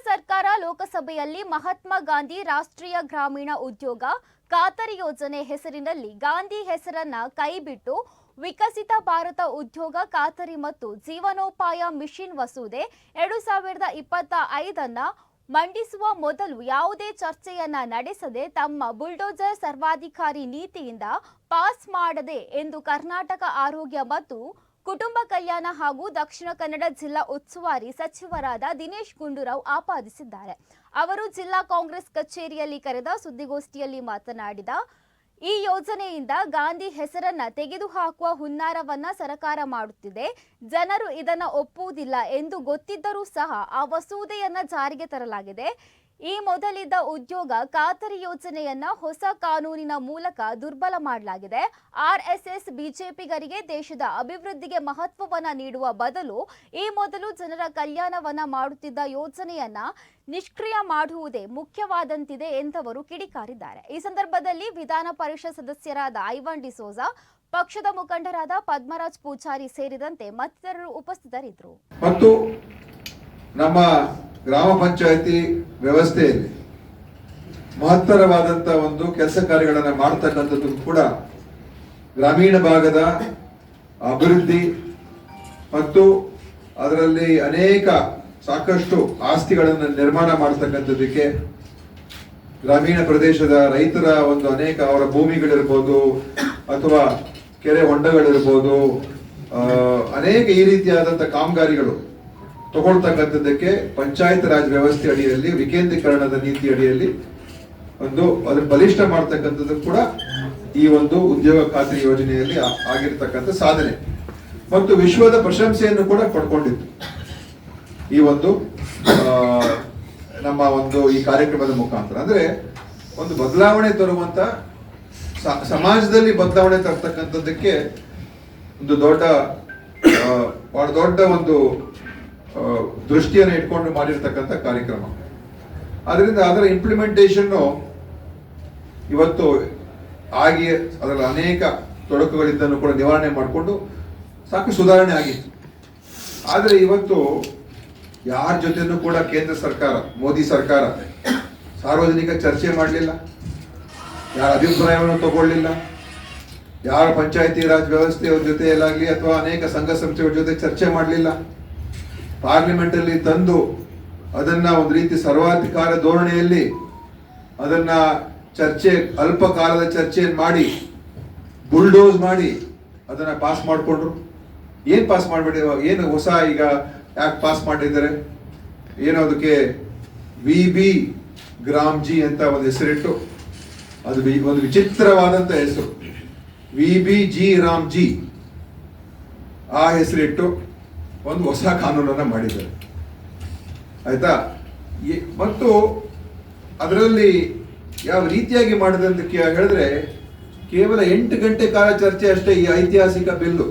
ಸರ್ಕಾರ ಲೋಕಸಭೆಯಲ್ಲಿ ಮಹಾತ್ಮ ಗಾಂಧಿ ರಾಷ್ಟ್ರೀಯ ಗ್ರಾಮೀಣ ಉದ್ಯೋಗ ಖಾತರಿ ಯೋಜನೆ ಹೆಸರಿನಲ್ಲಿ ಗಾಂಧಿ ಹೆಸರನ್ನ ಕೈಬಿಟ್ಟು ವಿಕಸಿತ ಭಾರತ ಉದ್ಯೋಗ ಖಾತರಿ ಮತ್ತು ಜೀವನೋಪಾಯ ಮಿಷನ್ ವಸೂದೆ ಎರಡು ಸಾವಿರದ ಇಪ್ಪತ್ತ ಐದನ್ನ ಮಂಡಿಸುವ ಮೊದಲು ಯಾವುದೇ ಚರ್ಚೆಯನ್ನ ನಡೆಸದೆ ತಮ್ಮ ಬುಲ್ಡೋಜರ್ ಸರ್ವಾಧಿಕಾರಿ ನೀತಿಯಿಂದ ಪಾಸ್ ಮಾಡದೆ ಎಂದು ಕರ್ನಾಟಕ ಆರೋಗ್ಯ ಮತ್ತು ಕುಟುಂಬ ಕಲ್ಯಾಣ ಹಾಗೂ ದಕ್ಷಿಣ ಕನ್ನಡ ಜಿಲ್ಲಾ ಉಸ್ತುವಾರಿ ಸಚಿವರಾದ ದಿನೇಶ್ ಗುಂಡೂರಾವ್ ಆಪಾದಿಸಿದ್ದಾರೆ. ಅವರು ಜಿಲ್ಲಾ ಕಾಂಗ್ರೆಸ್ ಕಚೇರಿಯಲ್ಲಿ ಕರೆದ ಸುದ್ದಿಗೋಷ್ಠಿಯಲ್ಲಿ ಮಾತನಾಡಿದ, ಈ ಯೋಜನೆಯಿಂದ ಗಾಂಧಿ ಹೆಸರನ್ನ ತೆಗೆದುಹಾಕುವ ಹುನ್ನಾರವನ್ನ ಸರಕಾರ ಮಾಡುತ್ತಿದೆ. ಜನರು ಇದನ್ನ ಒಪ್ಪುವುದಿಲ್ಲ ಎಂದು ಗೊತ್ತಿದ್ದರೂ ಸಹ ಆ ಮಸೂದೆಯನ್ನ ಜಾರಿಗೆ ತರಲಾಗಿದೆ. ಈ ಮೊದಲಿದ್ದ ಉದ್ಯೋಗ ಖಾತರಿ ಯೋಜನೆಯನ್ನ ಹೊಸ ಕಾನೂನಿನ ಮೂಲಕ ದುರ್ಬಲ ಮಾಡಲಾಗಿದೆ. ಆರ್ಎಸ್ಎಸ್, ಬಿಜೆಪಿಗರಿಗೆ ದೇಶದ ಅಭಿವೃದ್ಧಿಗೆ ಮಹತ್ವವನ್ನ ನೀಡುವ ಬದಲು ಈ ಮೊದಲು ಜನರ ಕಲ್ಯಾಣವನ್ನ ಮಾಡುತ್ತಿದ್ದ ಯೋಜನೆಯನ್ನ ನಿಷ್ಕ್ರಿಯ ಮಾಡುವುದೇ ಮುಖ್ಯವಾದಂತಿದೆ ಎಂದವರು ಕಿಡಿಕಾರಿದ್ದಾರೆ. ಈ ಸಂದರ್ಭದಲ್ಲಿ ವಿಧಾನ ಪರಿಷತ್ ಸದಸ್ಯರಾದ ಐವಾನ್ ಡಿಸೋಜಾ ಪಕ್ಷದ ಮುಖಂಡರಾದ ಪದ್ಮರಾಜ್ ಪೂಜಾರಿ ಸೇರಿದಂತೆ ಮತ್ತಿತರರು ಉಪಸ್ಥಿತರಿದ್ದರು. ಮತ್ತು ನಮ್ಮ ಗ್ರಾಮ ಪಂಚಾಯತಿ ವ್ಯವಸ್ಥೆಯಲ್ಲಿ ಮಹತ್ತರವಾದಂತ ಒಂದು ಕೆಲಸ ಕಾರ್ಯಗಳನ್ನು ಮಾಡ್ತಕ್ಕಂಥದ್ದು ಕೂಡ ಗ್ರಾಮೀಣ ಭಾಗದ ಅಭಿವೃದ್ಧಿ ಮತ್ತು ಅದರಲ್ಲಿ ಅನೇಕ ಸಾಕಷ್ಟು ಆಸ್ತಿಗಳನ್ನು ನಿರ್ಮಾಣ ಮಾಡತಕ್ಕಂಥದ್ದಕ್ಕೆ ಗ್ರಾಮೀಣ ಪ್ರದೇಶದ ರೈತರ ಒಂದು ಅನೇಕ ಅವರ ಭೂಮಿಗಳಿರ್ಬೋದು ಅಥವಾ ಕೆರೆ ಹೊಂಡಗಳಿರ್ಬೋದು ಅನೇಕ ಈ ರೀತಿಯಾದಂಥ ಕಾಮಗಾರಿಗಳು ತಗೊಳ್ತಕ್ಕಂಥದ್ದಕ್ಕೆ ಪಂಚಾಯತ್ ರಾಜ್ ವ್ಯವಸ್ಥೆ ಅಡಿಯಲ್ಲಿ, ವಿಕೇಂದ್ರೀಕರಣದ ನೀತಿ ಅಡಿಯಲ್ಲಿ ಒಂದು ಅದನ್ನು ಬಲಿಷ್ಠ ಮಾಡ್ತಕ್ಕಂಥದ್ದು ಕೂಡ ಈ ಒಂದು ಉದ್ಯೋಗ ಖಾತ್ರಿ ಯೋಜನೆಯಲ್ಲಿ ಆಗಿರ್ತಕ್ಕಂಥ ಸಾಧನೆ. ಮತ್ತು ವಿಶ್ವದ ಪ್ರಶಂಸೆಯನ್ನು ಕೂಡ ಪಡ್ಕೊಂಡಿತ್ತು ಈ ಒಂದು ನಮ್ಮ ಒಂದು ಈ ಕಾರ್ಯಕ್ರಮದ ಮುಖಾಂತರ. ಅಂದ್ರೆ ಒಂದು ಬದಲಾವಣೆ ತರುವಂತ ಸಮಾಜದಲ್ಲಿ ಬದಲಾವಣೆ ತರ್ತಕ್ಕಂಥದ್ದಕ್ಕೆ ಒಂದು ದೊಡ್ಡ ದೊಡ್ಡ ಒಂದು ದೃಷ್ಟಿಯನ್ನು ಇಟ್ಕೊಂಡು ಮಾಡಿರ್ತಕ್ಕಂಥ ಕಾರ್ಯಕ್ರಮ. ಅದರಿಂದ ಅದರ ಇಂಪ್ಲಿಮೆಂಟೇಷನ್ನು ಇವತ್ತು ಆಗಿ ಅದರ ಅನೇಕ ತೊಡಕುಗಳಿದ್ದನ್ನು ಕೂಡ ನಿವಾರಣೆ ಮಾಡಿಕೊಂಡು ಸಾಕು ಸುಧಾರಣೆ ಆಗಿತ್ತು. ಆದರೆ ಇವತ್ತು ಯಾರ ಜೊತೆನೂ ಕೂಡ ಕೇಂದ್ರ ಸರ್ಕಾರ, ಮೋದಿ ಸರ್ಕಾರ ಸಾರ್ವಜನಿಕ ಚರ್ಚೆ ಮಾಡಲಿಲ್ಲ. ಯಾರ ಅಭಿಪ್ರಾಯವನ್ನು ತಗೊಳ್ಳಿಲ್ಲ. ಯಾರ ಪಂಚಾಯತಿ ರಾಜ್ ವ್ಯವಸ್ಥೆಯವ್ರ ಜೊತೆಯಲ್ಲಾಗಲಿ ಅಥವಾ ಅನೇಕ ಸಂಘ ಸಂಸ್ಥೆಗಳ ಜೊತೆ ಚರ್ಚೆ ಮಾಡಲಿಲ್ಲ. ಪಾರ್ಲಿಮೆಂಟ್ ಅಲ್ಲಿ ತಂದು ಅದನ್ನ ಒಂದು ರೀತಿ ಸರ್ವಾಧಿಕಾರ ಧೋರಣೆಯಲ್ಲಿ ಅದನ್ನ ಚರ್ಚೆ, ಅಲ್ಪ ಕಾಲದ ಚರ್ಚೆಯನ್ನು ಮಾಡಿ, ಬುಲ್ಡೋಸ್ ಮಾಡಿ ಅದನ್ನ ಪಾಸ್ ಮಾಡಿಕೊಂಡ್ರು. ಏನ್ ಪಾಸ್ ಮಾಡಬೇಡಿ ಏನು ಹೊಸ ಈಗ ಯಾಕೆ ಪಾಸ್ ಮಾಡಿದ್ದಾರೆ? ಏನೋ ಅದಕ್ಕೆ ವಿ ಬಿ ಗ್ರಾಮ್ ಜಿ ಅಂತ ಒಂದು ಹೆಸರಿಟ್ಟು, ಅದು ಒಂದು ವಿಚಿತ್ರವಾದಂತ ಹೆಸರು. V B G Ram G ಆ ಹೆಸರಿಟ್ಟು ಒಂದು ಹೊಸ ಕಾನೂನನ್ನು ಮಾಡಿದ್ದಾರೆ. ಆಯಿತಾ? ಮತ್ತು ಅದರಲ್ಲಿ ಯಾವ ರೀತಿಯಾಗಿ ಮಾಡಿದೆ ಅಂತ ಹೇಳಿದ್ರೆ ಕೇವಲ ಎಂಟು ಗಂಟೆ ಕಾಲ ಚರ್ಚೆ ಅಷ್ಟೇ ಈ ಐತಿಹಾಸಿಕ ಬಿಲ್ಲು.